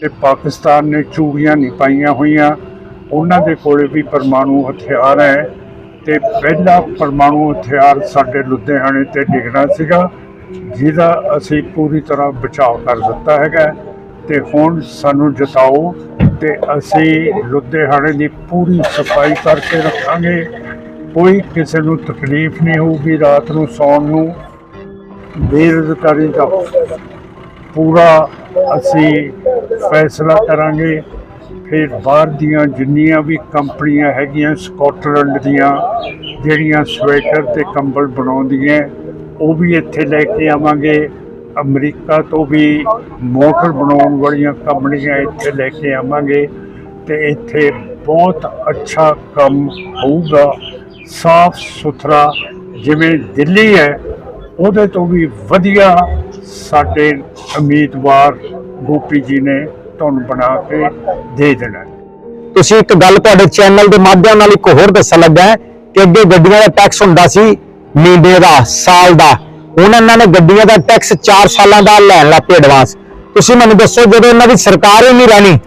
ਕਿ ਪਾਕਿਸਤਾਨ ਨੇ ਚੂੜੀਆਂ ਨਹੀਂ ਪਾਈਆਂ ਹੋਈਆਂ। ਉਹਨਾਂ ਦੇ ਕੋਲੇ ਵੀ ਪਰਮਾਣੂ ਹਥਿਆਰ ਹੈ ਤੇ ਪਹਿਲਾ ਪਰਮਾਣੂ ਹਥਿਆਰ ਸਾਡੇ ਲੁਧਿਆਣੇ ਤੇ ਡਿੱਗਣਾ ਸੀਗਾ, ਜਿਹਦਾ ਅਸੀਂ ਪੂਰੀ ਤਰ੍ਹਾਂ ਬਚਾਅ ਕਰ ਦਿੱਤਾ ਹੈਗਾ। ਤੇ ਹੁਣ ਸਾਨੂੰ ਜਤਾਓ ਤੇ ਅਸੀਂ ਲੁਧਿਆਣੇ ਦੀ ਪੂਰੀ ਸਫ਼ਾਈ ਕਰਕੇ ਰੱਖਾਂਗੇ। ਕੋਈ ਕਿਸੇ ਨੂੰ ਤਕਲੀਫ ਨਹੀਂ ਹੋਊਗੀ ਰਾਤ ਨੂੰ ਸੌਣ ਨੂੰ। ਬੇਰੁਜ਼ਗਾਰੀ ਦਾ ਪੂਰਾ ਅਸੀਂ ਫੈਸਲਾ ਕਰਾਂਗੇ। ਫਿਰ ਬਾਹਰ ਦੀਆਂ ਜਿੰਨੀਆਂ ਵੀ ਕੰਪਨੀਆਂ ਹੈਗੀਆਂ ਸਕਾਟਲੈਂਡ ਦੀਆਂ, ਜਿਹੜੀਆਂ ਸਵੈਟਰ ਤੇ ਕੰਬਲ ਬਣਾਉਂਦੀਆਂ, ਉਹ ਵੀ ਇੱਥੇ ਲੈ ਕੇ ਆਵਾਂਗੇ। ਅਮਰੀਕਾ ਤੋਂ ਵੀ ਮੋਟਰ ਬਣਾਉਣ ਵਾਲੀਆਂ ਕੰਪਨੀਆਂ ਇੱਥੇ ਲੈ ਕੇ ਆਵਾਂਗੇ ਤੇ ਇੱਥੇ ਬਹੁਤ ਅੱਛਾ ਕੰਮ ਹੋਊਗਾ। ਸਾਫ਼ ਸੁਥਰਾ ਜਿਵੇਂ ਦਿੱਲੀ ਹੈ, ਉਹਦੇ ਤੋਂ ਵੀ ਵਧੀਆ ਸਾਡੇ ਉਮੀਦਵਾਰ ਗੋਪੀ ਜੀ ਨੇ ਤੁਹਾਨੂੰ ਬਣਾ ਕੇ ਦੇ ਦੇਣਾ। ਤੁਸੀਂ ਇੱਕ ਗੱਲ ਤੁਹਾਡੇ ਚੈਨਲ ਦੇ ਮਾਧਿਅਮ ਨਾਲ ਇੱਕ ਹੋਰ ਦੱਸਣ ਲੱਗਾ ਕਿ ਅੱਗੇ ਗੱਡੀਆਂ ਦਾ ਟੈਕਸ ਹੁੰਦਾ ਸੀ ਮਹੀਨੇ ਦਾ, ਸਾਲ ਦਾ। ਹੁਣ ਇਹਨਾਂ ਨੇ ਗੱਡੀਆਂ ਦਾ ਟੈਕਸ 4 ਸਾਲਾਂ ਦਾ ਲੈਣ ਲੱਗ ਪਏ ਐਡਵਾਂਸ ਤੁਸੀਂ ਮੈਨੂੰ ਦੱਸੋ, ਜਦੋਂ ਇਹਨਾਂ ਦੀ ਸਰਕਾਰ ਹੀ ਨਹੀਂ ਰਹਿਣੀ,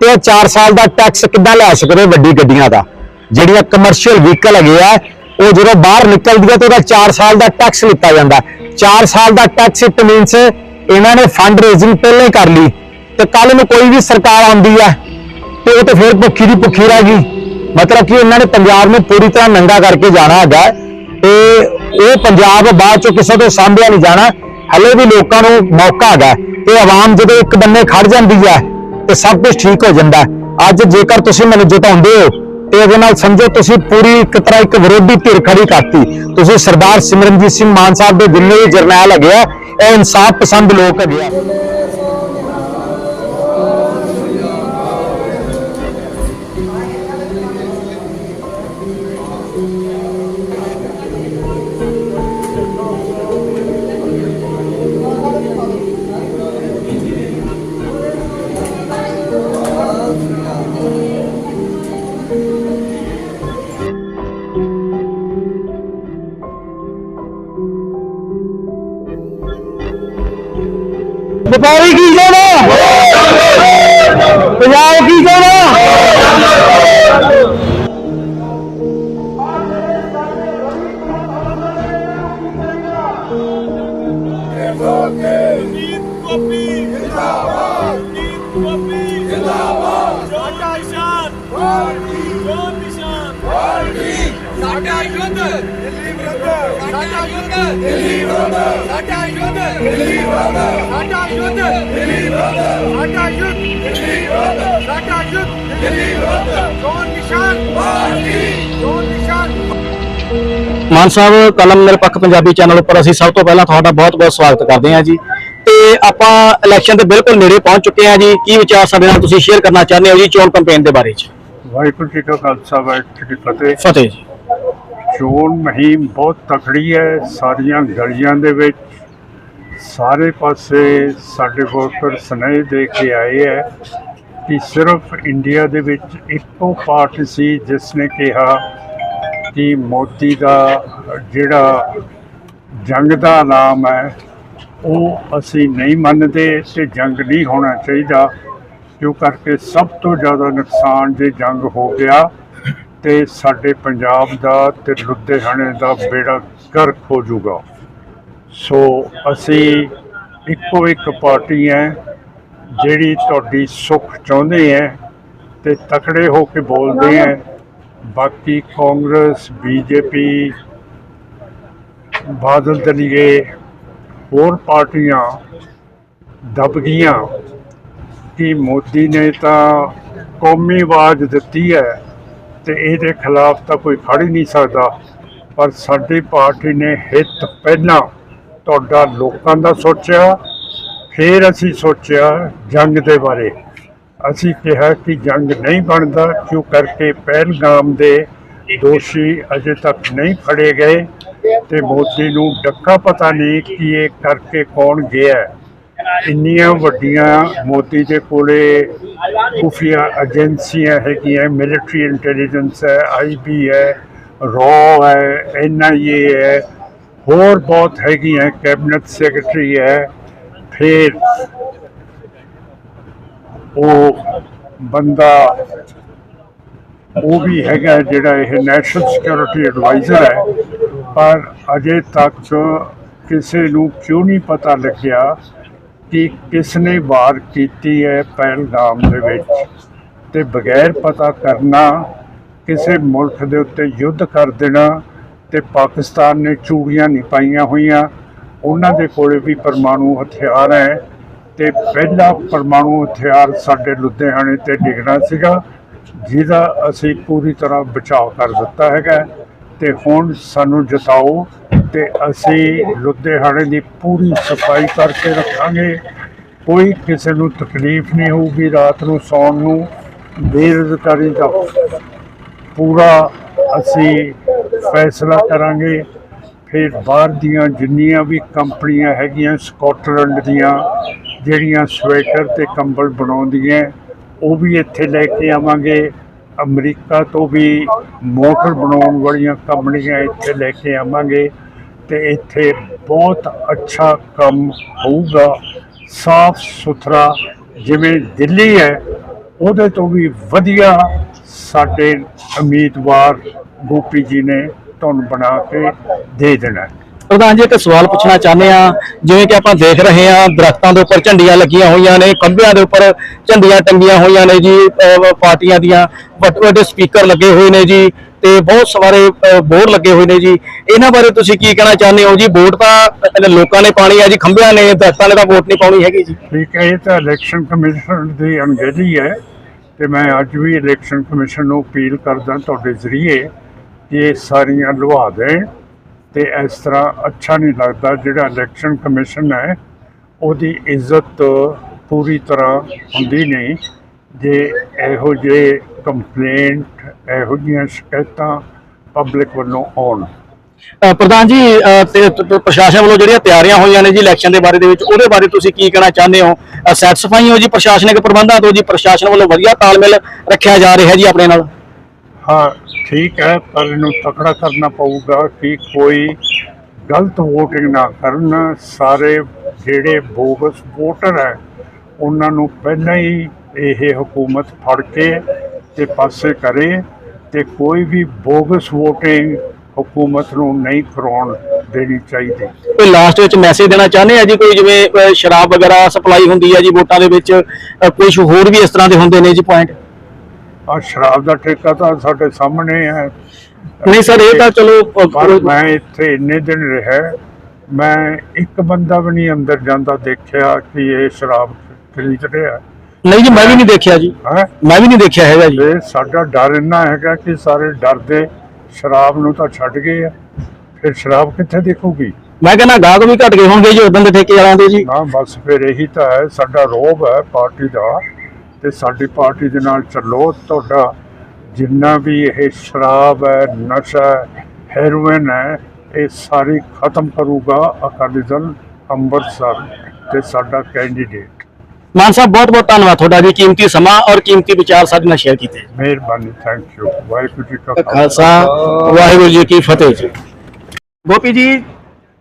ਤੇ 4 ਸਾਲ ਦਾ ਟੈਕਸ ਕਿੱਦਾਂ ਲੈ ਸਕਦੇ ਵੱਡੀ ਗੱਡੀਆਂ ਦਾ? ਜਿਹੜੀਆਂ ਕਮਰਸ਼ੀਅਲ ਵਹੀਕਲ ਹੈਗੇ ਆ, ਉਹ ਜਦੋਂ ਬਾਹਰ ਨਿਕਲਦੀ ਹੈ ਤੇ ਉਹਦਾ 4 ਸਾਲ ਦਾ ਟੈਕਸ ਲਿੱਤਾ ਜਾਂਦਾ। 4 ਸਾਲ ਦਾ ਟੈਕਸ ਇਟ ਮੀਨਸ ਇਹਨਾਂ ਨੇ ਫੰਡ ਰੇਜ਼ਿੰਗ ਪਹਿਲਾਂ ਹੀ ਕਰ ਲਈ ਤੇ ਕੱਲ ਨੂੰ ਕੋਈ ਵੀ ਸਰਕਾਰ ਆਉਂਦੀ ਹੈ ਤੇ ਉਹ ਤੇ ਫਿਰ ਭੁੱਖੀ ਦੀ ਭੁੱਖੀ ਰਹਿ ਗਈ। ਮਤਲਬ ਕਿ ਇਹਨਾਂ ਨੇ ਪੰਜਾਬ ਨੂੰ ਪੂਰੀ ਤਰ੍ਹਾਂ ਨੰਗਾ ਕਰਕੇ ਜਾਣਾ ਹੈਗਾ। ਤੇ ਉਹ ਪੰਜਾਬ ਬਾਅਦ ਚੋਂ ਕਿਸੇ ਤੋਂ ਸਾਂਭਿਆ ਨਹੀਂ ਜਾਣਾ। ਹਲੇ ਵੀ ਲੋਕਾਂ ਨੂੰ ਮੌਕਾ ਹੈਗਾ। ਹੈ ਤੇ ਆਵਾਮ ਜਦੋਂ ਇੱਕ ਬੰਨੇ ਖੜ ਜਾਂਦੀ ਹੈ ਤੇ ਸਭ ਕੁਝ ਠੀਕ ਹੋ ਜਾਂਦਾ। ਅੱਜ ਜੇਕਰ ਤੁਸੀਂ ਮੈਨੂੰ ਜਿਤਾਉਂਦੇ ਹੋ ਤੇ ਇਹਦੇ ਨਾਲ ਸਮਝੋ ਤੁਸੀਂ ਪੂਰੀ ਇੱਕ ਤਰ੍ਹਾਂ ਇੱਕ ਵਿਰੋਧੀ ਧਿਰ ਖੜੀ ਕਰਤੀ। ਤੁਸੀਂ ਸਰਦਾਰ ਸਿਮਰਨਜੀਤ ਸਿੰਘ ਮਾਨ ਸਾਹਿਬ ਦੇ ਜਿੰਨੇ ਜਰਨੈਲ ਹੈਗੇ ਆ, ਇਹ ਇਨਸਾਫ ਪਸੰਦ ਲੋਕ ਹੈਗੇ ਆ। ਵਪਾਰੀ ਕੀ ਚਾਹੁੰਦਾ ਪੰਜਾਬ ਕੀ ਚਾਹੁੰਦਾ ਸਾਡਾ ਯੁੱਧ ਸਾਡਾ ਯੁੱਧ ਦਿੱਲੀ ਵਿਰੁੱਧ ਸਾਡਾ ਯੁੱਧ ਦਿੱਲੀ ਵਿਰੁੱਧ ਸਾਡਾ ਯੁੱਧ ਦਿੱਲੀ ਵਿਰੁੱਧ ਸਾਡਾ ਯੁੱਧ ਦਿੱਲੀ ਵਿਰੁੱਧ ਸਾਡਾ ਯੁੱਧ ਦਿੱਲੀ ਵਿਰੁੱਧ ਜੋ ਨਿਸ਼ਾਨ ਪਾਰਟੀ ਜੋ ਨਿਸ਼ਾਨ। ਮਾਨ ਸਾਹਿਬ ਕਲਮ ਨਿਰਪੱਖ ਪੰਜਾਬੀ ਚੈਨਲ ਉੱਪਰ ਅਸੀਂ ਸਭ ਤੋਂ ਪਹਿਲਾਂ ਤੁਹਾਡਾ ਬਹੁਤ-ਬਹੁਤ ਸਵਾਗਤ ਕਰਦੇ ਹਾਂ ਜੀ। ਤੇ ਆਪਾਂ ਇਲੈਕਸ਼ਨ ਦੇ ਬਿਲਕੁਲ ਨੇੜੇ ਪਹੁੰਚ ਚੁੱਕੇ ਹਾਂ ਜੀ। ਕੀ ਵਿਚਾਰ ਸਾਡੇ ਨਾਲ ਤੁਸੀਂ ਸ਼ੇਅਰ ਕਰਨਾ ਚਾਹੁੰਦੇ ਹੋ ਜੀ ਚੋਣ ਕੈਂਪੇਨ ਦੇ ਬਾਰੇ ਚ? ਵਾਹਿਗੁਰੂ ਜੀ ਕਾ ਖਾਲਸਾ ਵਾਹਿਗੁਰੂ ਜੀ ਕੀ ਫਤਿਹ। ਫਤਿਹ ਜੀ। ਚੋਣ ਮੁਹਿੰਮ ਬਹੁਤ ਤਕੜੀ ਹੈ, ਸਾਰੀਆਂ ਗਲੀਆਂ ਦੇ ਵਿੱਚ। ਸਾਰੇ ਪਾਸੇ ਸਾਡੇ ਵੋਟਰ ਸੁਨੇਹੇ ਦੇ ਕੇ ਆਏ ਹੈ ਕਿ ਸਿਰਫ ਇੰਡੀਆ ਦੇ ਵਿੱਚ ਇੱਕੋ ਪਾਰਟੀ ਸੀ ਜਿਸ ਨੇ ਕਿਹਾ ਕਿ ਮੋਦੀ ਦਾ ਜਿਹੜਾ ਜੰਗ ਦਾ ਨਾਮ ਹੈ, ਉਹ ਅਸੀਂ ਨਹੀਂ ਮੰਨਦੇ ਤੇ ਜੰਗ ਨਹੀਂ ਹੋਣਾ ਚਾਹੀਦਾ। ਕਿਉਂ ਕਰਕੇ ਸਭ ਤੋਂ ਜ਼ਿਆਦਾ ਨੁਕਸਾਨ ਜੇ ਜੰਗ ਹੋ ਗਿਆ ਤੇ ਸਾਡੇ ਪੰਜਾਬ ਦਾ ਤੇ ਲੁਧਿਆਣੇ ਦਾ ਬੇੜਾ ਗਰਕ ਹੋ ਜਾਊਗਾ। ਸੋ ਅਸੀਂ ਇੱਕੋ ਇੱਕ ਪਾਰਟੀ ਹੈ ਜਿਹੜੀ ਤੁਹਾਡੀ ਸੁੱਖ ਚਾਹੁੰਦੇ ਹੈ ਤੇ ਤਕੜੇ ਹੋ ਕੇ ਬੋਲਦੇ ਹੈ। ਬਾਕੀ ਕਾਂਗਰਸ, ਬੀਜੇਪੀ, ਬਾਦਲ ਦਲੀਏ, ਹੋਰ ਪਾਰਟੀਆਂ ਦਬ ਗਈਆਂ ਕਿ ਮੋਦੀ ਨੇ ਤਾਂ ਕੌਮੀ ਆਵਾਜ਼ ਦਿੱਤੀ ਹੈ। ਤੇ ਇਹਦੇ ਖਿਲਾਫ ਤਾਂ ਕੋਈ ਖੜ ਹੀ ਨਹੀਂ ਸਕਦਾ। ਪਰ ਸਾਡੀ ਪਾਰਟੀ ਨੇ ਹਿੱਤ ਪਹਿਲਾਂ ਤੁਹਾਡਾ ਲੋਕਾਂ ਦਾ ਸੋਚਿਆ, ਫਿਰ ਅਸੀਂ ਸੋਚਿਆ ਜੰਗ ਦੇ ਬਾਰੇ। ਅਸੀਂ ਕਿਹਾ ਕਿ ਜੰਗ ਨਹੀਂ ਬਣਦਾ, ਕਿਉਂ ਕਰਕੇ ਪਹਿਲਗਾਮ ਦੇ ਦੋਸ਼ੀ ਅਜੇ ਤੱਕ ਨਹੀਂ ਫੜੇ ਗਏ ਤੇ ਮੋਦੀ ਨੂੰ ਡੱਕਾ ਪਤਾ ਨਹੀਂ ਕਿ ਇਹ ਕਰਕੇ ਕੌਣ ਗਿਆ। ਇੰਨੀਆਂ ਵੱਡੀਆਂ ਮੋਦੀ ਦੇ ਕੋਲੇ ਖੁਫੀਆ ਏਜੰਸੀਆਂ ਹੈਗੀਆਂ ਮਿਲਟਰੀ ਇੰਟੈਲੀਜੈਂਸ ਹੈ ਆਈਬੀ ਹੈ ਰੋ ਹੈ ਐਨਆਈਏ ਹੈ, ਹੋਰ ਬਹੁਤ ਹੈਗੀਆਂ ਕੈਬਨਿਟ ਸੈਕਟਰੀ ਹੈ, ਫਿਰ ਉਹ ਬੰਦਾ ਉਹ ਵੀ ਹੈਗਾ ਜਿਹੜਾ ਇਹ ਨੈਸ਼ਨਲ ਸਿਕਿਉਰਿਟੀ ਐਡਵਾਈਜ਼ਰ ਹੈ, ਪਰ ਅਜੇ ਤੱਕ ਕਿਸੇ ਨੂੰ ਕਿਉਂ ਨਹੀਂ ਪਤਾ ਲੱਗਿਆ ਕਿ ਕਿਸ ਨੇ ਵਾਰ ਕੀਤੀ ਹੈ ਪਹਿਲਗਾਮ ਦੇ ਵਿੱਚ? ਤੇ ਬਗੈਰ ਪਤਾ ਕਰਨਾ, ਕਿਸੇ ਮੁਲਕ ਦੇ ਉੱਤੇ ਯੁੱਧ ਕਰ ਦੇਣਾ ਤੇ ਪਾਕਿਸਤਾਨ ਨੇ ਚੂੜੀਆਂ ਨਹੀਂ ਪਾਈਆਂ ਹੋਈਆਂ, ਉਹਨਾਂ ਦੇ ਕੋਲੇ ਵੀ ਪਰਮਾਣੂ ਹਥਿਆਰ ਹੈ ਤੇ ਪਹਿਲਾ ਪਰਮਾਣੂ ਹਥਿਆਰ ਸਾਡੇ ਲੁਧਿਆਣੇ ਤੇ ਡਿੱਗਣਾ ਸੀਗਾ, ਜਿਹਦਾ ਅਸੀਂ ਪੂਰੀ ਤਰ੍ਹਾਂ ਬਚਾਅ ਕਰ ਦਿੱਤਾ ਹੈਗਾ। ਤੇ ਹੁਣ ਸਾਨੂੰ ਜਿਤਾਓ ਤੇ ਅਸੀਂ ਲੁਧਿਆਣੇ ਦੀ ਪੂਰੀ ਸਫ਼ਾਈ ਕਰਕੇ ਰੱਖਾਂਗੇ। ਕੋਈ ਕਿਸੇ ਨੂੰ ਤਕਲੀਫ ਨਹੀਂ ਹੋਊਗੀ ਰਾਤ ਨੂੰ ਸੌਣ ਨੂੰ। ਬੇਰੁਜ਼ਗਾਰੀ ਦਾ ਪੂਰਾ ਅਸੀਂ ਫੈਸਲਾ ਕਰਾਂਗੇ। ਫਿਰ ਬਾਹਰ ਦੀਆਂ ਜਿੰਨੀਆਂ ਵੀ ਕੰਪਨੀਆਂ ਹੈਗੀਆਂ ਸਕਾਟਲੈਂਡ ਦੀਆਂ, ਜਿਹੜੀਆਂ ਸਵੈਟਰ ਤੇ ਕੰਬਲ ਬਣਾਉਂਦੀਆਂ, ਉਹ ਵੀ ਇੱਥੇ ਲੈ ਕੇ ਆਵਾਂਗੇ। ਅਮਰੀਕਾ ਤੋਂ ਵੀ ਮੋਟਰ ਬਣਾਉਣ ਵਾਲੀਆਂ ਕੰਪਨੀਆਂ ਇੱਥੇ ਲੈ ਕੇ ਆਵਾਂਗੇ ਤੇ ਇੱਥੇ ਬਹੁਤ ਅੱਛਾ ਕੰਮ ਹੋਊਗਾ, ਸਾਫ਼ ਸੁਥਰਾ ਜਿਵੇਂ ਦਿੱਲੀ ਹੈ, ਉਹਦੇ ਤੋਂ ਵੀ ਵਧੀਆ ਸਾਡੇ ਉਮੀਦਵਾਰ ਗੋਪੀ ਜੀ ਨੇ ਤੁਹਾਨੂੰ ਬਣਾ ਕੇ ਦੇ ਦੇਣਾ ਪ੍ਰਧਾਨ ਜੀ, ਇੱਕ ਸਵਾਲ ਪੁੱਛਣਾ ਚਾਹੁੰਦੇ ਆ ਜਿਵੇਂ ਕਿ ਆਪਾਂ ਦੇਖ ਰਹੇ ਆ ਦਰਖਤਾਂ ਦੇ ਉੱਪਰ ਝੰਡੀਆਂ ਲੱਗੀਆਂ ਹੋਈਆਂ ਨੇ, ਖੰਭਿਆਂ ਦੇ ਉੱਪਰ ਝੰਡੀਆਂ ਟੰਗੀਆਂ ਹੋਈਆਂ ਨੇ ਜੀ ਪਾਰਟੀਆਂ ਦੀਆਂ। ਵੱਡੇ ਵੱਡੇ ਸਪੀਕਰ ਲੱਗੇ ਹੋਏ ਨੇ ਜੀ ਤੇ ਬਹੁਤ ਸਾਰੇ ਬੋਰਡ ਲੱਗੇ ਹੋਏ ਨੇ ਜੀ। ਇਹਨਾਂ ਬਾਰੇ ਤੁਸੀਂ ਕੀ ਕਹਿਣਾ ਚਾਹੁੰਦੇ ਹੋ ਜੀ? ਵੋਟ ਤਾਂ ਲੋਕਾਂ ਨੇ ਪਾਣੀ ਆ ਜੀ, ਖੰਭਿਆਂ ਨੇ, ਦਰਖਤਾਂ ਨੇ ਤਾਂ ਵੋਟ ਨਹੀਂ ਪਾਉਣੀ ਹੈਗੀ ਜੀ। ਠੀਕ ਹੈ, ਇਹ ਤਾਂ ਇਲੈਕਸ਼ਨ ਕਮਿਸ਼ਨ ਦੀ ਅਣਗਹਿਲੀ ਹੈ ਤੇ ਮੈਂ ਅੱਜ ਵੀ ਇਲੈਕਸ਼ਨ ਕਮਿਸ਼ਨ ਨੂੰ ਅਪੀਲ ਕਰਦਾ ਤੁਹਾਡੇ ਜ਼ਰੀਏ ਕਿ ਸਾਰੀਆਂ ਲਵਾ ਦੇਣ। ਤੇ ਇਸ ਤਰ੍ਹਾਂ ਅੱਛਾ ਨਹੀਂ ਲੱਗਦਾ ਜਿਹੜਾ ਇਲੈਕਸ਼ਨ ਕਮਿਸ਼ਨ ਹੈ ਉਹਦੀ ਇੱਜ਼ਤ ਪੂਰੀ ਤਰ੍ਹਾਂ ਹੁੰਦੀ ਨਹੀਂ। ਜੇ ਇਹੋ ਜਿਹੇ ਕੰਪਲੇਂਟ ਇਹੋ ਜਿਹੀਆਂ ਸ਼ਿਕਾਇਤਾਂ ਪਬਲਿਕ ਵੱਲੋਂ ਆਉਣ। ਪ੍ਰਧਾਨ ਜੀ ਪ੍ਰਸ਼ਾਸਨ ਵੱਲੋਂ ਜਿਹੜੀਆਂ ਤਿਆਰੀਆਂ ਹੋਈਆਂ ਨੇ ਜੀ ਇਲੈਕਸ਼ਨ ਦੇ ਬਾਰੇ ਦੇ ਵਿੱਚ ਉਹਦੇ ਬਾਰੇ ਤੁਸੀਂ ਕੀ ਕਹਿਣਾ ਚਾਹੁੰਦੇ ਹੋ? ਸੈਟੀਸਫਾਈ ਹੋ ਜੀ ਪ੍ਰਸ਼ਾਸਨਿਕ ਪ੍ਰਬੰਧਾਂ ਤੋਂ ਜੀ? ਪ੍ਰਸ਼ਾਸਨ ਵੱਲੋਂ ਵਧੀਆ ਤਾਲਮੇਲ ਰੱਖਿਆ ਜਾ ਰਿਹਾ ਜੀ ਆਪਣੇ ਨਾਲ? ਹਾਂ ਠੀਕ ਹੈ ਪਰ ਇਹਨੂੰ ਤਕੜਾ ਕਰਨਾ ਪਊਗਾ ਕਿ ਕੋਈ ਗਲਤ ਵੋਟਿੰਗ ਨਾ ਕਰਨ। ਸਾਰੇ ਜਿਹੜੇ ਬੋਗਸ ਵੋਟਰ ਹੈ, ਉਹਨਾਂ ਨੂੰ ਪਹਿਲਾਂ ਹੀ ਇਹ ਹਕੂਮਤ ਫੜ ਕੇ ਤੇ ਪਾਸੇ ਕਰੇ ਤੇ ਕੋਈ ਵੀ ਬੋਗਸ ਵੋਟਿੰਗ ਹਕੂਮਤ ਨੂੰ ਨਹੀਂ ਕਰਾਉਣ ਦੇਣੀ ਚਾਹੀਦੀ। ਕੋਈ ਲਾਸਟ ਵਿੱਚ ਮੈਸੇਜ ਦੇਣਾ ਚਾਹੁੰਦੇ ਆ ਜੀ? ਕੋਈ ਜਿਵੇਂ ਸ਼ਰਾਬ ਵਗੈਰਾ ਸਪਲਾਈ ਹੁੰਦੀ ਹੈ ਜੀ ਵੋਟਾਂ ਦੇ ਵਿੱਚ? ਅਹ ਕੁਝ ਹੋਰ ਵੀ ਇਸ ਤਰ੍ਹਾਂ ਦੇ ਹੁੰਦੇ ਨੇ ਜੀ ਪੁਆਇੰਟ ਆ ਸ਼ਰਾਬ ਦਾ ਠੇਕਾ ਤਾਂ ਸਾਡੇ ਸਾਹਮਣੇ ਹੈ। ਨਹੀਂ ਸਰ ਇਹ ਤਾਂ ਚਲੋ ਪਰ ਮੈਂ ਇੱਥੇ ਇੰਨੇ ਦਿਨ ਰਿਹਾ ਮੈਂ ਇੱਕ ਬੰਦਾ ਵੀ ਨਹੀਂ ਅੰਦਰ ਜਾਂਦਾ ਦੇਖਿਆ ਕਿ ਇਹ ਸ਼ਰਾਬ ਖਰੀਦ ਰਿਹਾ। ਨਹੀਂ ਜੀ ਮੈਂ ਵੀ ਨਹੀਂ ਦੇਖਿਆ ਜੀ। ਮੈਂ ਵੀ ਨਹੀਂ ਦੇਖਿਆ ਹੈਗਾ ਜੀ। ਸਾਡਾ ਡਰ ਇੰਨਾ ਹੈਗਾ ਕਿ ਸਾਰੇ ਡਰਦੇ ਸ਼ਰਾਬ ਨੂੰ ਤਾਂ ਛੱਡ ਗਏ ਆ। ਫਿਰ ਸ਼ਰਾਬ ਕਿੱਥੇ ਦੇਖੂਗੀ? ਮੈਂ ਕਹਿੰਦਾ ਗਾਹਕ ਵੀ ਘਟ ਗਏ ਹੋਣਗੇ ਜੀ ਉਦੋਂ ਦੇ ਠੇਕੇ ਵਾਲਿਆਂ ਦੇ ਜੀ। ਨਾ ਬਸ ਫਿਰ ਇਹੀ ਤਾਂ ਹੈ ਸਾਡਾ ਰੋਬ ਹੈ ਪਾਰਟੀ ਦਾ। ਤੇ ਸਾਡੀ ਪਾਰਟੀ ਦੇ ਨਾਲ ਚੱਲੋ ਤੁਹਾਡਾ ਜਿੰਨਾ ਵੀ ਇਹ ਸ਼ਰਾਬ ਹੈ ਨਸ਼ਾ ਹੈ ਹੈਰੋਇਨ ਹੈ ਇਹ ਸਾਰੀ ਖਤਮ ਕਰੂਗਾ ਅਕਾਲੀ ਦਲ ਅੰਮ੍ਰਿਤਸਰ ਤੇ ਸਾਡਾ ਕੈਂਡੀਡੇਟ ਮਾਨ ਸਾਹਿਬ ਬਹੁਤ ਬਹੁਤ ਧੰਨਵਾਦ ਤੁਹਾਡਾ ਜੀ ਕੀਮਤੀ ਸਮਾਂ ਔਰ ਕੀਮਤੀ ਵਿਚਾਰ ਸਾਡੇ ਨਾਲ ਸ਼ੇਅਰ ਕੀਤੇ। ਮਿਹਰਬਾਨੀ ਥੈਂਕ ਯੂ ਵਾਹਿਗੁਰੂ ਜੀ ਕਾ ਖਾਲਸਾ ਵਾਹਿਗੁਰੂ ਜੀ ਕੀ ਫਤਿਹ ਜੀ। ਗੋਪੀ ਜੀ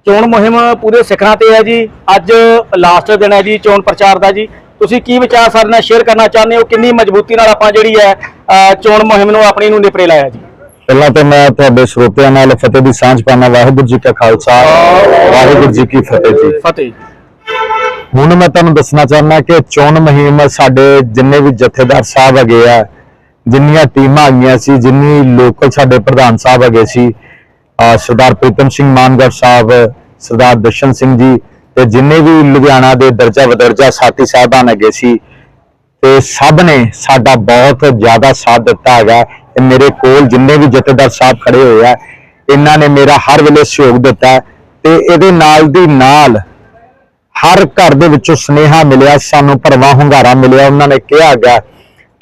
ਚੋਣ ਮੁਹਿੰਮ ਪੂਰੇ ਸਿਖਰਾਂ ਤੇ ਹੈ ਜੀ। ਅੱਜ ਲਾਸਟ ਦਿਨ ਹੈ ਜੀ ਚੋਣ ਪ੍ਰਚਾਰ ਦਾ ਜੀ। ਤੁਸੀਂ ਕੀ ਵਿਚਾਰ ਸਾਡੇ ਨਾਲ ਸ਼ੇਅਰ ਕਰਨਾ ਚਾਹੁੰਦੇ ਹੋ? ਕਿੰਨੀ ਮਜ਼ਬੂਤੀ ਨਾਲ ਆਪਾਂ ਜਿਹੜੀ ਹੈ ਚੋਣ ਮੁਹਿੰਮ ਨੂੰ ਆਪਣੀ ਨੂੰ ਨਿਪਰੇ ਲਾਇਆ ਜੀ? ਪਹਿਲਾਂ ਤਾਂ ਮੈਂ ਤੁਹਾਡੇ ਸਰੋਤਿਆਂ ਨਾਲ ਫਤਿਹ ਦੀ ਸਾਂਝ ਪਾਣਾ ਵਾਹਿਗੁਰੂ ਜੀ ਕਾ ਖਾਲਸਾ ਵਾਹਿਗੁਰੂ ਜੀ ਕੀ ਫਤਿਹ ਜੀ। ਫਤਿਹ ਹੁਣ ਮੈਂ ਤੁਹਾਨੂੰ ਦੱਸਣਾ ਚਾਹੁੰਦਾ ਕਿ ਚੋਣ ਮੁਹਿੰਮ ਸਾਡੇ ਜਿੰਨੇ ਵੀ ਜਥੇਦਾਰ ਸਾਹਿਬ ਹੈਗੇ ਆ ਜਿੰਨੀਆਂ ਟੀਮਾਂ ਹੈਗੀਆਂ ਸੀ ਜਿੰਨੀ ਲੋਕਲ ਸਾਡੇ ਪ੍ਰਧਾਨ ਸਾਹਿਬ ਹੈਗੇ ਸੀ ਸਰਦਾਰ ਪ੍ਰੀਤਮ ਸਿੰਘ ਮਾਨਗੜ ਸਾਹਿਬ ਸਰਦਾਰ ਦਸ਼ਨ ਸਿੰਘ ਜੀ ਤੇ ਜਿੰਨੇ ਵੀ ਲੁਧਿਆਣਾ ਦੇ ਦਰਜਾ ਬਦਰਜਾ ਸਾਥੀ ਸਾਹਿਬਾਨ ਹੈਗੇ ਸੀ, ਤੇ ਸਭ ਨੇ ਸਾਡਾ ਬਹੁਤ ਜ਼ਿਆਦਾ ਸਾਥ ਦਿੱਤਾ ਹੈਗਾ। ਤੇ ਮੇਰੇ ਕੋਲ ਜਿੰਨੇ ਵੀ ਜਥੇਦਾਰ ਸਾਹਿਬ ਖੜੇ ਹੋਏ ਆ, ਇਹਨਾਂ ਨੇ ਮੇਰਾ ਹਰ ਵੇਲੇ ਸਹਿਯੋਗ ਦਿੱਤਾ। ਹੈ ਤੇ ਇਹਦੇ ਨਾਲ ਦੀ ਨਾਲ ਹਰ ਘਰ ਦੇ ਵਿੱਚੋਂ ਸਨੇਹਾ ਮਿਲਿਆ, ਸਾਨੂੰ ਭਰਵਾਂ ਹੁੰਗਾਰਾ ਮਿਲਿਆ। ਉਹਨਾਂ ਨੇ ਕਿਹਾ ਗਿਆ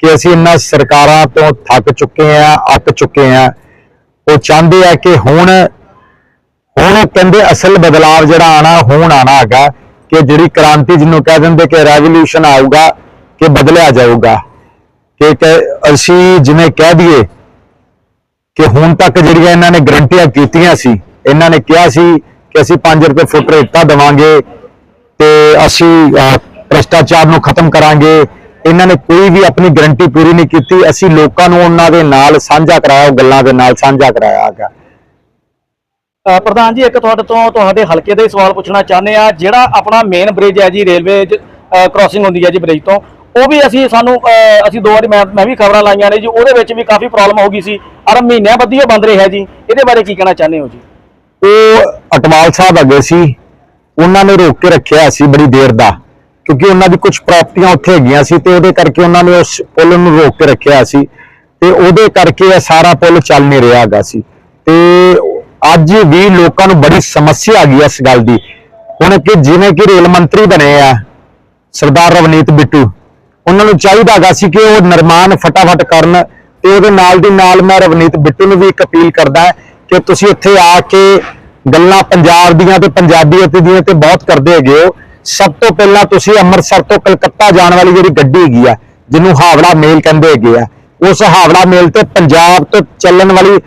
ਕਿ ਅਸੀਂ ਇਹਨਾਂ ਸਰਕਾਰਾਂ ਤੋਂ ਥੱਕ ਚੁੱਕੇ ਆ ਅੱਕ ਚੁੱਕੇ ਆ ਉਹ ਚਾਹੁੰਦੇ ਆ ਕਿ ਹੁਣ ਹੁਣ ਉਹ ਕਹਿੰਦੇ ਅਸਲ ਬਦਲਾਵ ਜਿਹੜਾ ਆਣਾ ਹੁਣ ਆਣਾ ਹੈਗਾ ਕਿ ਜਿਹੜੀ ਕ੍ਰਾਂਤੀ ਜਿਹਨੂੰ ਕਹਿ ਦਿੰਦੇ ਕਿ ਰੈਵੋਲੂਸ਼ਨ ਆਊਗਾ, ਕਿ ਬਦਲਿਆ ਜਾਊਗਾ। ਕਿ ਅਸੀਂ ਜਿਵੇਂ ਕਹਿ ਦਈਏ ਕਿ ਹੁਣ ਤੱਕ ਜਿਹੜੀਆਂ ਇਹਨਾਂ ਨੇ ਗਰੰਟੀਆਂ ਕੀਤੀਆਂ ਸੀ, ਇਹਨਾਂ ਨੇ ਕਿਹਾ ਸੀ ਕਿ ਅਸੀਂ 5 ਰੁਪਏ ਫੁੱਟ ਰੇਤਾ ਦੇਵਾਂਗੇ ਤੇ ਅਸੀਂ ਭ੍ਰਿਸ਼ਟਾਚਾਰ ਨੂੰ ਖਤਮ ਕਰਾਂਗੇ। ਇਹਨਾਂ ਨੇ ਕੋਈ ਵੀ ਆਪਣੀ ਗਰੰਟੀ ਪੂਰੀ ਨਹੀਂ ਕੀਤੀ। ਅਸੀਂ ਲੋਕਾਂ ਨੂੰ ਉਹਨਾਂ ਦੇ ਨਾਲ ਸਾਂਝਾ ਕਰਾਇਆ, ਉਹ ਗੱਲਾਂ ਦੇ ਨਾਲ ਸਾਂਝਾ ਕਰਾਇਆ ਹੈਗਾ। ਪ੍ਰਧਾਨ ਜੀ, ਇੱਕ ਤੁਹਾਡੇ ਤੋਂ ਤੁਹਾਡੇ ਹਲਕੇ ਦਾ ਹੀ ਸਵਾਲ ਪੁੱਛਣਾ ਚਾਹੁੰਦੇ ਆ ਜਿਹੜਾ ਆਪਣਾ ਮੇਨ ਬ੍ਰਿਜ ਹੈ ਜੀ ਰੇਲਵੇ ਕ੍ਰਾਸਿੰਗ ਹੁੰਦੀ ਹੈ ਜੀ ਬ੍ਰਿਜ ਤੋਂ, ਉਹ ਵੀ ਅਸੀਂ ਸਾਨੂੰ ਅਸੀਂ ਦੋ ਵਾਰੀ ਮੈਂ ਮੈਂ ਵੀ ਖਬਰਾਂ ਲਾਈਆਂ ਨੇ ਜੀ, ਉਹਦੇ ਵਿੱਚ ਵੀ ਕਾਫੀ ਪ੍ਰੋਬਲਮ ਹੋ ਗਈ ਸੀ। ਔਰ ਮਹੀਨਿਆਂ ਬੱਧੀ ਉਹ ਬੰਦ ਰਿਹਾ ਜੀ। ਇਹਦੇ ਬਾਰੇ ਕੀ ਕਹਿਣਾ ਚਾਹੁੰਦੇ ਹੋ ਜੀ? ਉਹ ਅਟਵਾਲ ਸਾਹਿਬ ਹੈਗੇ ਸੀ। ਉਹਨਾਂ ਨੇ ਰੋਕ ਕੇ ਰੱਖਿਆ ਸੀ ਬੜੀ ਦੇਰ ਦਾ, ਕਿਉਂਕਿ ਉਹਨਾਂ ਦੀ ਕੁਝ ਪ੍ਰਾਪਰਟੀਆਂ ਉੱਥੇ ਹੈਗੀਆਂ ਸੀ ਤੇ ਉਹਦੇ ਕਰਕੇ ਉਹਨਾਂ ਨੇ ਉਸ ਪੁਲ ਨੂੰ ਰੋਕ ਕੇ ਰੱਖਿਆ ਸੀ। ਤੇ ਉਹਦੇ ਕਰਕੇ ਇਹ ਸਾਰਾ ਪੁਲ ਚੱਲ ਨਹੀਂ ਰਿਹਾ ਹੈਗਾ ਸੀ। ਤੇ ਅੱਜ ਵੀ ਲੋਕਾਂ ਨੂੰ ਬੜੀ ਸਮੱਸਿਆ ਆ ਗਈ ਇਸ ਗੱਲ ਦੀ। ਹੁਣ ਕਿ ਜਿਵੇਂ ਕਿ ਰੇਲ ਮੰਤਰੀ ਬਣੇ ਆ, ਸਰਦਾਰ ਰਵਨੀਤ ਬਿੱਟੂ, ਉਹਨਾਂ ਨੂੰ ਚਾਹੀਦਾ ਹੈਗਾ ਸੀ ਕਿ ਉਹ ਨਿਰਮਾਣ ਫਟਾਫਟ ਕਰਨ ਤੇ ਉਹਦੇ ਨਾਲ ਦੀ ਨਾਲ ਮੈਂ ਰਵਨੀਤ ਬਿੱਟੂ ਨੂੰ ਵੀ ਇੱਕ ਅਪੀਲ ਕਰਦਾ ਕਿ ਤੁਸੀਂ ਇੱਥੇ ਆ ਕੇ ਗੱਲਾਂ ਪੰਜਾਬ ਦੀਆਂ ਤੇ ਪੰਜਾਬੀਅਤ ਦੀਆਂ ਤੇ ਬਹੁਤ ਕਰਦੇ ਹੈਗੇ ਹੋ। ਸਭ ਤੋਂ ਪਹਿਲਾਂ ਤੁਸੀਂ ਅੰਮ੍ਰਿਤਸਰ ਤੋਂ ਕਲਕੱਤਾ ਜਾਣ ਵਾਲੀ ਜਿਹੜੀ ਗੱਡੀ ਹੈਗੀ ਆ, ਜਿਹਨੂੰ ਹਾਵੜਾ ਮੇਲ ਕਹਿੰਦੇ ਹੈਗੇ ਆ, ਉਸ ਹਾਵੜਾ ਮੇਲ ਤੇ ਪੰਜਾਬ ਤੋਂ ਚੱਲਣ ਵਾਲੀ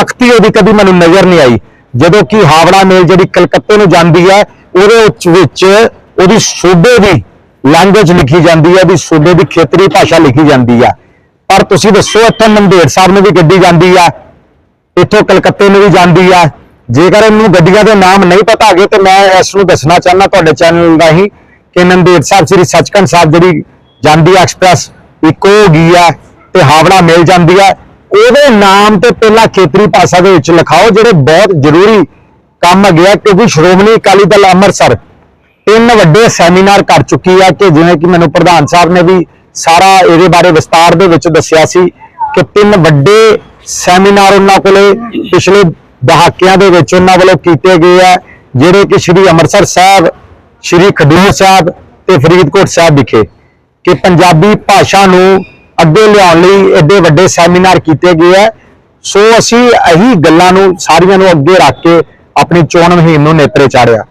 ਤਖਤੀ ਉਹਦੀ ਕਦੀ ਮੈਨੂੰ ਨਜ਼ਰ ਨਹੀਂ ਆਈ। ਜਦੋਂ ਕਿ ਹਾਵੜਾ ਮੇਲ ਜਿਹੜੀ ਕਲਕੱਤੇ ਨੂੰ ਜਾਂਦੀ ਹੈ, ਉਹਦੇ ਵਿੱਚ- ਉਹਦੀ ਸੂਬੇ ਦੀ ਲੈਂਗੁਏਜ ਲਿਖੀ ਜਾਂਦੀ ਹੈ, ਉਹਦੀ ਸੂਬੇ ਦੀ ਖੇਤਰੀ ਭਾਸ਼ਾ ਲਿਖੀ ਜਾਂਦੀ ਹੈ। ਪਰ ਤੁਸੀਂ ਦੱਸੋ, ਇੱਥੋਂ ਨੰਦੇੜ ਸਾਹਿਬ ਨੂੰ ਵੀ ਗੱਡੀ ਜਾਂਦੀ ਆ ਇੱਥੋਂ ਕਲਕੱਤੇ ਨੂੰ ਵੀ ਜਾਂਦੀ ਆ ਜੇਕਰ ਇਹਨੂੰ ਗੱਡੀਆਂ ਦੇ ਨਾਮ ਨਹੀਂ ਪਤਾ ਹੈਗੇ, ਤੇ ਮੈਂ ਇਸ ਨੂੰ ਦੱਸਣਾ ਚਾਹੁੰਦਾ, ਤੁਹਾਡੇ ਚੈਨਲ ਰਾਹੀਂ ਕਿ ਨੰਦੇੜ ਸਾਹਿਬ, ਸ੍ਰੀ ਸੱਚਖੰਡ ਸਾਹਿਬ ਜਿਹੜੀ ਜਾਂਦੀ ਆ ਐਕਸਪ੍ਰੈਸ ਇੱਕੋ ਹੋ ਗਈ ਆ ਤੇ ਹਾਵੜਾ ਮੇਲ ਜਾਂਦੀ ਆ ਉਹਦੇ ਨਾਮ ਤੇ ਪਹਿਲਾਂ ਖੇਤਰੀ ਭਾਸ਼ਾ ਦੇ ਵਿੱਚ ਲਿਖਾਓ, ਜਿਹੜੇ ਬਹੁਤ ਜ਼ਰੂਰੀ ਕੰਮ ਹੈਗੇ ਆ, ਕਿਉਂਕਿ ਸ਼੍ਰੋਮਣੀ ਅਕਾਲੀ ਦਲ ਅੰਮ੍ਰਿਤਸਰ ਤਿੰਨ ਵੱਡੇ ਸੈਮੀਨਾਰ ਕਰ ਚੁੱਕੀ ਹੈ ਕਿ ਜਿਵੇਂ ਕਿ ਮੈਨੂੰ ਪ੍ਰਧਾਨ ਸਾਹਿਬ ਨੇ ਵੀ ਸਾਰਾ ਇਹਦੇ ਬਾਰੇ ਵਿਸਤਾਰ ਦੇ ਵਿੱਚ ਦੱਸਿਆ ਸੀ ਕਿ ਤਿੰਨ ਵੱਡੇ ਸੈਮੀਨਾਰ ਉਹਨਾਂ ਕੋਲੇ ਪਿਛਲੇ ਦਹਾਕਿਆਂ ਦੇ ਵਿੱਚ ਉਹਨਾਂ ਵੱਲੋਂ ਕੀਤੇ ਗਏ ਆ, ਜਿਹੜੇ ਕਿ ਸ੍ਰੀ ਅੰਮ੍ਰਿਤਸਰ ਸਾਹਿਬ, ਸ੍ਰੀ ਖਡੂਰ ਸਾਹਿਬ ਤੇ ਫਰੀਦਕੋਟ ਸਾਹਿਬ ਵਿਖੇ ਕਿ ਪੰਜਾਬੀ ਭਾਸ਼ਾ ਨੂੰ ਅੱਗੇ ਲਿਆਉਣ ਲਈ ਐਡੇ ਵੱਡੇ ਸੈਮੀਨਾਰ ਕੀਤੇ ਗਏ ਆ। ਸੋ ਅਸੀਂ ਇਹੀ ਗੱਲਾਂ ਨੂੰ ਸਾਰੀਆਂ ਨੂੰ ਅੱਗੇ ਰੱਖ ਕੇ ਆਪਣੀ ਚੋਣ ਮੁਹਿੰਮ ਨੂੰ ਨੇਪਰੇ ਚਾੜਿਆ।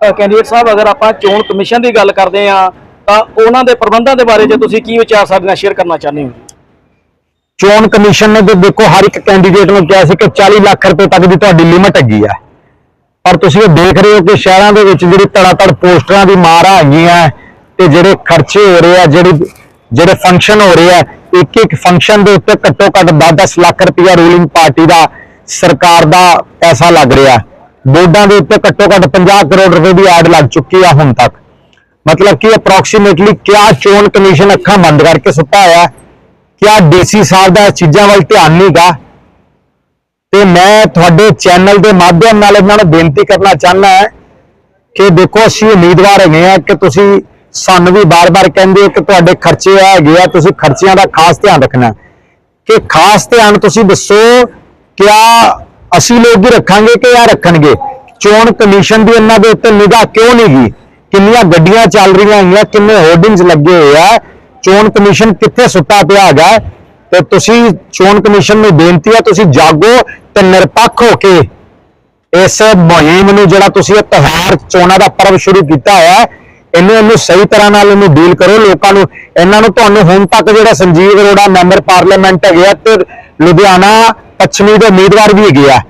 ਕੈਂਡੀਡੇਟ ਸਾਹਿਬ ਅਗਰ ਆਪਾਂ ਚੋਣ ਕਮਿਸ਼ਨ ਦੀ ਗੱਲ ਕਰਦੇ ਆ ਤਾਂ ਉਹਨਾਂ ਦੇ ਪ੍ਰਬੰਧਾਂ ਦੇ ਬਾਰੇ ਜੇ ਤੁਸੀਂ ਕੀ ਵਿਚਾਰ ਸਾਡੇ ਨਾਲ ਸ਼ੇਅਰ ਕਰਨਾ ਚਾਹੁੰਦੇ ਹੋ? ਚੋਣ ਕਮਿਸ਼ਨ ਨੇ ਤੇ ਦੇਖੋ ਹਰ ਇੱਕ ਕੈਂਡੀਡੇਟ ਨੂੰ ਕਿਹਾ ਸੀ ਕਿ 40 ਲੱਖ ਰੁਪਏ ਤੱਕ ਦੀ ਤੁਹਾਡੀ ਲਿਮਟ ਹੈਗੀ ਆ। ਪਰ ਤੁਸੀਂ ਇਹ ਦੇਖ ਰਹੇ ਹੋ ਕਿ ਸ਼ਹਿਰਾਂ ਦੇ ਵਿੱਚ ਜਿਹੜੀ ਧੜਾਧੜ ਪੋਸਟਰਾਂ ਦੀ ਮਾਰ ਹੈਗੀਆਂ ਤੇ ਜਿਹੜੇ ਖਰਚੇ ਹੋ ਰਹੇ ਆ ਜਿਹੜੀ ਜਿਹੜੇ ਫੰਕਸ਼ਨ ਹੋ ਰਹੇ ਆ ਇੱਕ ਇੱਕ ਫੰਕਸ਼ਨ ਦੇ ਉੱਤੇ ਘੱਟੋ ਘੱਟ 10-10 ਲੱਖ ਰੁਪਇਆ ਰੂਲਿੰਗ ਪਾਰਟੀ ਦਾ ਸਰਕਾਰ ਦਾ ਪੈਸਾ ਲੱਗ ਰਿਹਾ। ਬੋਰਡਾਂ ਦੇ ਉੱਤੇ ਘੱਟੋ ਘੱਟ 50 ਕਰੋੜ ਰੁਪਏ ਦੀ ਐਡ ਲੱਗ ਚੁੱਕੀ ਆ ਹੁਣ ਤੱਕ। ਮਤਲਬ ਕਿ ਅਪਰੋਕਸੀਮੇਟਲੀ ਕਿਆ ਚੋਣ ਕਮਿਸ਼ਨ ਅੱਖਾਂ ਬੰਦ ਕਰਕੇ ਸੁੱਤਾ ਹੋਇਆ ਕਿਆ ਡੀਸੀ ਸਾਹਿਬ ਦਾ ਚੀਜ਼ਾਂ ਵੱਲ ਧਿਆਨ ਨਹੀਂਗਾ ਤੇ ਮੈਂ ਤੁਹਾਡੇ ਚੈਨਲ ਦੇ ਮਾਧਿਅਮ ਨਾਲ ਇਹਨਾਂ ਨੂੰ ਬੇਨਤੀ ਕਰਨਾ ਚਾਹੁੰਦਾ ਹਾਂ ਕਿ ਦੇਖੋ, ਅਸੀਂ ਉਮੀਦਵਾਰ ਹੈਗੇ ਆ ਕਿ ਤੁਸੀਂ ਸਾਨੂੰ ਵੀ ਬਾਰ-ਬਾਰ ਕਹਿੰਦੇ ਕਿ ਤੁਹਾਡੇ ਖਰਚੇ ਆ ਹੈਗੇ ਆ, ਤੁਸੀਂ ਖਰਚਿਆਂ ਦਾ ਖਾਸ ਧਿਆਨ ਰੱਖਣਾ ਕਿ ਖਾਸ ਧਿਆਨ ਤੁਸੀਂ ਦੱਸੋ, ਕਿਆ ਅਸੀਂ ਲੋਕ ਹੀ ਰੱਖਾਂਗੇ ਕਿ ਇਹ ਰੱਖਣਗੇ? ਚੋਣ ਕਮਿਸ਼ਨ ਦੀ ਇਹਨਾਂ ਦੇ ਉੱਤੇ ਨਿਗਾਹ ਕਿਉਂ ਨਹੀਂ ਗਈ? ਕਿੰਨੀਆਂ ਗੱਡੀਆਂ ਚੱਲ ਰਹੀਆਂ ਹੈਗੀਆਂ, ਕਿੰਨੇ ਹੋਰਡਿੰਗਸ ਲੱਗੇ ਹੋਏ ਆ? ਚੋਣ ਕਮਿਸ਼ਨ ਕਿੱਥੇ ਸੁੱਤਾ ਪਿਆ ਹੈਗਾ? ਤੇ ਤੁਸੀਂ ਚੋਣ ਕਮਿਸ਼ਨ ਨੂੰ ਬੇਨਤੀ ਹੈ ਤੁਸੀਂ ਜਾਗੋ ਤੇ ਨਿਰਪੱਖ ਹੋ ਕੇ ਇਸ ਮੁਹਿੰਮ ਨੂੰ ਜਿਹੜਾ ਤੁਸੀਂ ਇਹ ਤਿਉਹਾਰ ਚੋਣਾਂ ਦਾ ਪਰਵ ਸ਼ੁਰੂ ਕੀਤਾ ਹੈ ਇਹਨੂੰ ਇਹਨੂੰ ਸਹੀ ਤਰ੍ਹਾਂ ਨਾਲ ਇਹਨੂੰ ਡੀਲ ਕਰੋ, ਲੋਕਾਂ ਨੂੰ, ਇਹਨਾਂ ਨੂੰ ਤੁਹਾਨੂੰ ਹੁਣ ਤੱਕ ਜਿਹੜਾ ਸੰਜੀਵ ਅਰੋੜਾ ਮੈਂਬਰ ਪਾਰਲੀਮੈਂਟ ਹੈਗੇ ਆ ਤੇ ਲੁਧਿਆਣਾ ਪੱਛਮੀ ਦੇ ਉਮੀਦਵਾਰ ਵੀ ਹੈਗੇ ਆ।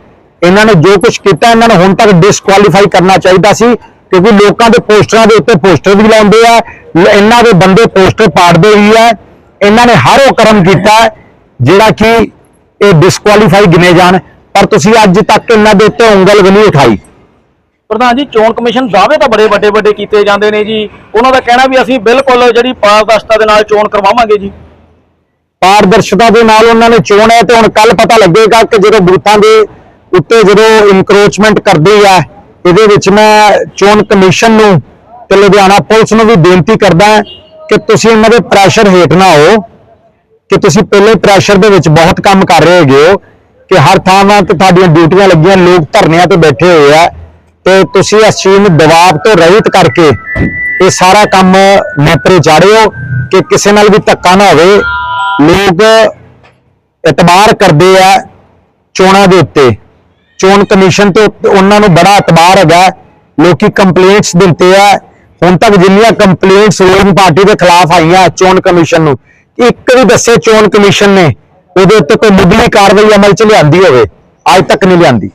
ਇਹਨਾਂ ਨੇ ਜੋ ਕੁਝ ਕੀਤਾ, ਇਹਨਾਂ ਨੂੰ ਹੁਣ ਤੱਕ ਡਿਸਕੁਆਲੀਫਾਈ ਕਰਨਾ ਚਾਹੀਦਾ ਸੀ, ਕਿਉਂਕਿ ਲੋਕਾਂ ਦੇ ਪੋਸਟਰਾਂ ਦੇ ਉੱਤੇ ਪੋਸਟਰ ਵੀ ਲਾਉਂਦੇ ਆ ਇਹਨਾਂ ਦੇ ਬੰਦੇ ਪੋਸਟਰ ਪਾੜਦੇ ਵੀ ਆ। ਇਹਨਾਂ ਨੇ ਹਰ ਉਹ ਕਰਮ ਕੀਤਾ ਜਿਹੜਾ ਕਿ ਇਹ ਡਿਸਕੁਆਲੀਫਾਈ ਗਿਣੇ ਜਾਣ। ਪਰ ਤੁਸੀਂ ਅੱਜ ਤੱਕ ਇਹਨਾਂ ਦੇ ਉੱਤੇ ਉਂਗਲ ਵੀ ਨਹੀਂ ਉਠਾਈ। ਪ੍ਰਧਾਨ ਜੀ, ਚੋਣ ਕਮਿਸ਼ਨ ਦਾਅਵੇ ਤਾਂ ਬੜੇ ਵੱਡੇ ਵੱਡੇ ਕੀਤੇ ਜਾਂਦੇ ਨੇ ਜੀ। ਉਹਨਾਂ ਦਾ ਕਹਿਣਾ ਵੀ ਅਸੀਂ ਬਿਲਕੁਲ ਜਿਹੜੀ ਪਾਰਦਰਸ਼ਤਾ ਦੇ ਨਾਲ ਚੋਣ ਕਰਵਾਵਾਂਗੇ ਜੀ। ਪਾਰਦਰਸ਼ਤਾ ਦੇ ਨਾਲ ਉਹਨਾਂ ਨੇ ਚੋਣ ਹੈ ਤੇ ਹੁਣ ਕੱਲ ਪਤਾ ਲੱਗੇਗਾ ਕਿ ਜਦੋਂ ਬੂਥਾਂ ਦੇ ਉੱਤੇ ਜਦੋਂ ਇਨਕਰੋਚਮੈਂਟ ਕਰਦੀ ਆ, ਇਹਦੇ ਵਿੱਚ ਮੈਂ ਚੋਣ ਕਮਿਸ਼ਨ ਨੂੰ ਤੇ ਲੁਧਿਆਣਾ ਪੁਲਿਸ ਨੂੰ ਵੀ ਬੇਨਤੀ ਕਰਦਾ ਕਿ ਤੁਸੀਂ ਇਹਨਾਂ ਦੇ ਪ੍ਰੈਸ਼ਰ ਹੇਠ ਨਾ ਹੋ ਕਿ ਤੁਸੀਂ ਪਹਿਲੇ ਪ੍ਰੈਸ਼ਰ ਦੇ ਵਿੱਚ ਬਹੁਤ ਕੰਮ ਕਰ ਰਹੇ ਹੈਗੇ ਹੋ, ਕਿ ਹਰ ਥਾਂ ਤੇ ਤੁਹਾਡੀਆਂ ਡਿਊਟੀਆਂ ਲੱਗੀਆਂ, ਲੋਕ ਧਰਨਿਆਂ ਤੇ ਬੈਠੇ ਹੋਏ ਆ। ਤੇ ਤੁਸੀਂ ਇਸ ਚੀਜ਼ ਨੂੰ ਦਬਾਅ ਤੋਂ ਰਹਿਤ ਕਰਕੇ ਇਹ ਸਾਰਾ ਕੰਮ ਨੇਪਰੇ ਚਾੜਿਓ ਕਿ ਕਿਸੇ ਨਾਲ ਵੀ ਧੱਕਾ ਨਾ ਹੋਵੇ। ਲੋਕ ਇਤਬਾਰ ਕਰਦੇ ਆ ਚੋਣਾਂ ਦੇ ਉੱਤੇ। ਚੋਣ ਕਮਿਸ਼ਨ ਤੇ ਉਹਨਾਂ ਨੂੰ ਬੜਾ ਇਤਬਾਰ ਹੈਗਾ। ਲੋਕੀ ਕੰਪਲੇਂਟਸ ਦਿੰਦੇ ਆ। ਹੁਣ ਤੱਕ ਜਿੰਨੀਆਂ ਕੰਪਲੇਂਟਸ ਰੂਲਿੰਗ ਪਾਰਟੀ ਦੇ ਖਿਲਾਫ ਆਈਆਂ ਚੋਣ ਕਮਿਸ਼ਨ ਨੂੰ, ਇੱਕ ਵੀ ਦੱਸੇ ਚੋਣ ਕਮਿਸ਼ਨ ਨੇ ਉਹਦੇ ਉੱਤੇ ਕੋਈ ਮੁੱਢਲੀ ਕਾਰਵਾਈ ਅਮਲ ਚ ਲਿਆਂਦੀ ਹੋਵੇ। ਅੱਜ ਤੱਕ ਨਹੀਂ ਲਿਆਂਦੀ।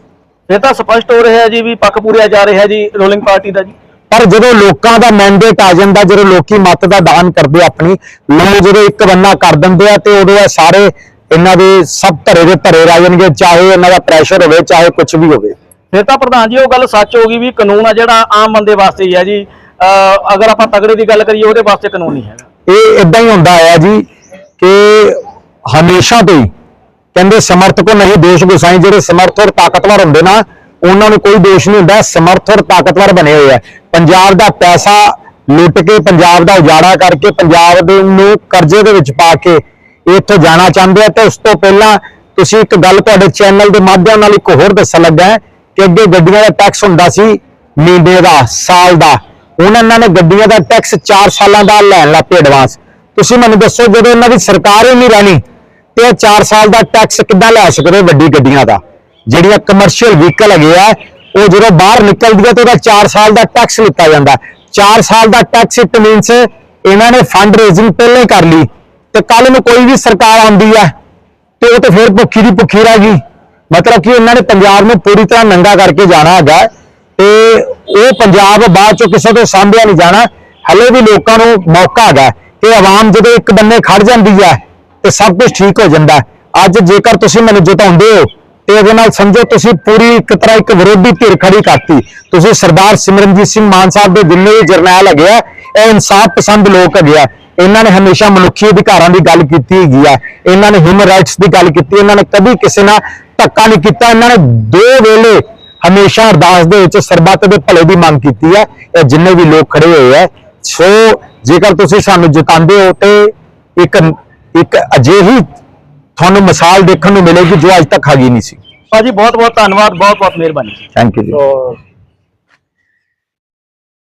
ਇਹ ਤਾਂ ਸਪਸ਼ਟ ਹੋ ਰਿਹਾ ਜੀ ਵੀ ਪੱਖ ਪੂਰਿਆ ਜਾ ਰਿਹਾ ਜੀ ਰੂਲਿੰਗ ਪਾਰਟੀ ਦਾ ਜੀ। ਪਰ ਜਦੋਂ ਲੋਕਾਂ ਦਾ ਮੈਂਡੇਟ ਆ ਜਾਂਦਾ ਜਦੋਂ ਲੋਕੀ ਮਤ ਦਾ ਦਾਨ ਕਰਦੇ ਆਪਣੀ ਲੋਕ ਜਦੋਂ ਇੱਕ ਬੰਨਾ ਕਰ ਦਿੰਦੇ ਆ ਤੇ ਉਦੋਂ ਇਹ ਸਾਰੇ ਇਹਨਾਂ ਦੇ ਸਭ ਧਰੇ ਦੇ ਧਰੇ ਰਹਿ ਜਾਣਗੇ ਚਾਹੇ ਇਹਨਾਂ ਦਾ ਪ੍ਰੈਸ਼ਰ ਹੋਵੇ ਚਾਹੇ ਕੁਝ ਵੀ ਹੋਵੇ। ਫਿਰ ਤਾਂ ਪ੍ਰਧਾਨ ਜੀ ਉਹ ਗੱਲ ਸੱਚ ਹੋ ਗਈ ਵੀ ਕਾਨੂੰਨ ਆ ਜਿਹੜਾ ਆਮ ਬੰਦੇ ਵਾਸਤੇ ਹੀ ਹੈ ਜੀ। ਅਗਰ ਆਪਾਂ ਤਗੜੇ ਦੀ ਗੱਲ ਕਰੀਏ ਉਹਦੇ ਵਾਸਤੇ ਕਾਨੂੰਨ ਨਹੀਂ ਹੈਗਾ। ਇਹ ਇਦਾਂ ਹੀ ਹੁੰਦਾ ਆਇਆ ਜੀ ਕਿ ਹਮੇਸ਼ਾ ਤੋਂ ਹੀ ਕਹਿੰਦੇ ਸਮਰਥ ਕੋ ਨਹੀਂ, ਦੋਸ਼ ਗੁਸਾਈ ਜਿਹੜੇ ਸਮਰਥ ਔਰ ਤਾਕਤਵਰ ਹੁੰਦੇ ਨਾ, ਉਹਨਾਂ ਨੂੰ ਕੋਈ ਦੋਸ਼ ਨਹੀਂ ਹੁੰਦਾ, ਸਮਰਥ ਔਰ ਤਾਕਤਵਰ ਬਣੇ ਹੋਏ ਆ। ਪੰਜਾਬ ਦਾ ਪੈਸਾ ਲੁੱਟ ਕੇ, ਪੰਜਾਬ ਦਾ ਉਜਾੜਾ ਕਰਕੇ, ਪੰਜਾਬ ਦੇ ਨੂੰ ਕਰਜ਼ੇ ਦੇ ਵਿੱਚ ਪਾ ਕੇ ਇੱਥੋਂ ਜਾਣਾ ਚਾਹੁੰਦੇ ਆ, ਤੇ ਉਸ ਤੋਂ ਪਹਿਲਾਂ ਤੁਸੀਂ ਇੱਕ ਗੱਲ ਤੁਹਾਡੇ ਚੈਨਲ ਦੇ ਮਾਧਿਅਮ ਨਾਲ ਇੱਕ ਹੋਰ ਦੱਸਣ ਲੱਗਾ ਕਿ ਅੱਗੇ ਗੱਡੀਆਂ ਦਾ ਟੈਕਸ ਹੁੰਦਾ ਸੀ ਮਹੀਨੇ ਦਾ, ਸਾਲ ਦਾ। ਹੁਣ ਇਹਨਾਂ ਨੇ ਗੱਡੀਆਂ ਦਾ ਟੈਕਸ 4 ਸਾਲਾਂ ਦਾ ਲੈਣ ਲੱਗ ਪਏ ਐਡਵਾਂਸ ਤੁਸੀਂ ਮੈਨੂੰ ਦੱਸੋ, ਜਦੋਂ ਇਹਨਾਂ ਦੀ ਸਰਕਾਰ ਹੀ ਨਹੀਂ ਰਹਿਣੀ ਤੇ ਇਹ 4 ਸਾਲ ਦਾ ਟੈਕਸ ਕਿੱਦਾਂ ਲੈ ਸਕਦੇ ਵੱਡੀ ਗੱਡੀਆਂ ਦਾ? ਜਿਹੜੀਆਂ ਕਮਰਸ਼ੀਅਲ ਵਹੀਕਲ ਹੈਗੇ ਆ, ਉਹ ਜਦੋਂ ਬਾਹਰ ਨਿਕਲਦੀ ਹੈ ਤੇ ਉਹਦਾ 4 ਸਾਲ ਦਾ ਟੈਕਸ ਲਿੱਤਾ ਜਾਂਦਾ। 4 ਸਾਲ ਦਾ ਟੈਕਸ ਇਟ ਮੀਨਸ ਇਹਨਾਂ ਨੇ ਫੰਡ ਰੇਜ਼ਿੰਗ ਪਹਿਲਾਂ ਕਰ ਲਈ। ਤੇ ਕੱਲ ਨੂੰ ਕੋਈ ਵੀ ਸਰਕਾਰ ਆਉਂਦੀ ਹੈ ਤੇ ਉਹ ਤੇ ਫਿਰ ਭੁੱਖੀ ਦੀ ਭੁੱਖੀ ਰਹਿ ਗਈ। ਮਤਲਬ ਕਿ ਇਹਨਾਂ ਨੇ ਪੰਜਾਬ ਨੂੰ ਪੂਰੀ ਤਰ੍ਹਾਂ ਨੰਗਾ ਕਰਕੇ ਜਾਣਾ ਹੈਗਾ। ਤੇ ਉਹ ਪੰਜਾਬ ਬਾਅਦ ਚੋਂ ਕਿਸੇ ਤੋਂ ਸਾਂਭਿਆ ਨਹੀਂ ਜਾਣਾ। ਹਲੇ ਵੀ ਲੋਕਾਂ ਨੂੰ ਮੌਕਾ ਹੈਗਾ। ਕਿ ਆਵਾਮ ਜਦੋਂ ਇੱਕ ਬੰਨੇ ਖੜ ਜਾਂਦੀ ਹੈ ਤੇ ਸਭ ਕੁਝ ਠੀਕ ਹੋ ਜਾਂਦਾ ਅੱਜ ਜੇਕਰ ਤੁਸੀਂ ਮੈਨੂੰ ਜਿਤਾਉਂਦੇ ਹੋ, ਤੇ ਇਹਦੇ ਨਾਲ ਸਮਝੋ ਤੁਸੀਂ ਪੂਰੀ ਇੱਕ ਤਰ੍ਹਾਂ ਇੱਕ ਵਿਰੋਧੀ ਧਿਰ ਖੜੀ ਕਰਤੀ। ਤੁਸੀਂ ਸਰਦਾਰ ਸਿਮਰਨਜੀਤ ਸਿੰਘ ਮਾਨ ਸਾਹਿਬ ਦੇ ਜਿੰਨੇ ਵੀ ਜਰਨੈਲ ਹੈਗੇ ਆ, ਇਹ ਇਨਸਾਫ ਪਸੰਦ ਲੋਕ ਹੈਗੇ ਆ। ਇਹਨਾਂ ਨੇ ਹਮੇਸ਼ਾ ਮਨੁੱਖੀ ਅਧਿਕਾਰਾਂ ਦੀ ਗੱਲ ਕੀਤੀ ਹੈਗੀ ਆ। ਇਹਨਾਂ ਨੇ ਹਿਊਮਨ ਰਾਈਟਸ ਦੀ ਗੱਲ ਕੀਤੀ, ਇਹਨਾਂ ਨੇ ਕਦੀ ਕਿਸੇ ਨਾਲ ਧੱਕਾ ਨਹੀਂ ਕੀਤਾ। ਇਹਨਾਂ ਨੇ ਦੋ ਵੇਲੇ ਹਮੇਸ਼ਾ ਅਰਦਾਸ ਦੇ ਵਿੱਚ ਸਰਬੱਤ ਦੇ ਭਲੇ ਦੀ ਮੰਗ ਕੀਤੀ ਹੈ ਇਹ ਜਿੰਨੇ ਵੀ ਲੋਕ ਖੜੇ ਹੋਏ ਆ। ਸੋ ਜੇਕਰ ਤੁਸੀਂ ਸਾਨੂੰ ਜਿਤਾਉਂਦੇ ਹੋ ਤੇ ਇੱਕ ਇੱਕ ਅਜਿਹੀ ਤੁਹਾਨੂੰ ਮਿਸਾਲ ਦੇਖਣ ਨੂੰ ਮਿਲੇਗੀ ਜੋ ਅੱਜ ਤੱਕ ਹੈਗੀ ਨਹੀਂ ਸੀ। ਭਾਜੀ ਬਹੁਤ ਬਹੁਤ ਧੰਨਵਾਦ ਬਹੁਤ ਬਹੁਤ ਮਿਹਰਬਾਨੀ। ਥੈਂਕ ਯੂ ਜੀ। ਸੋ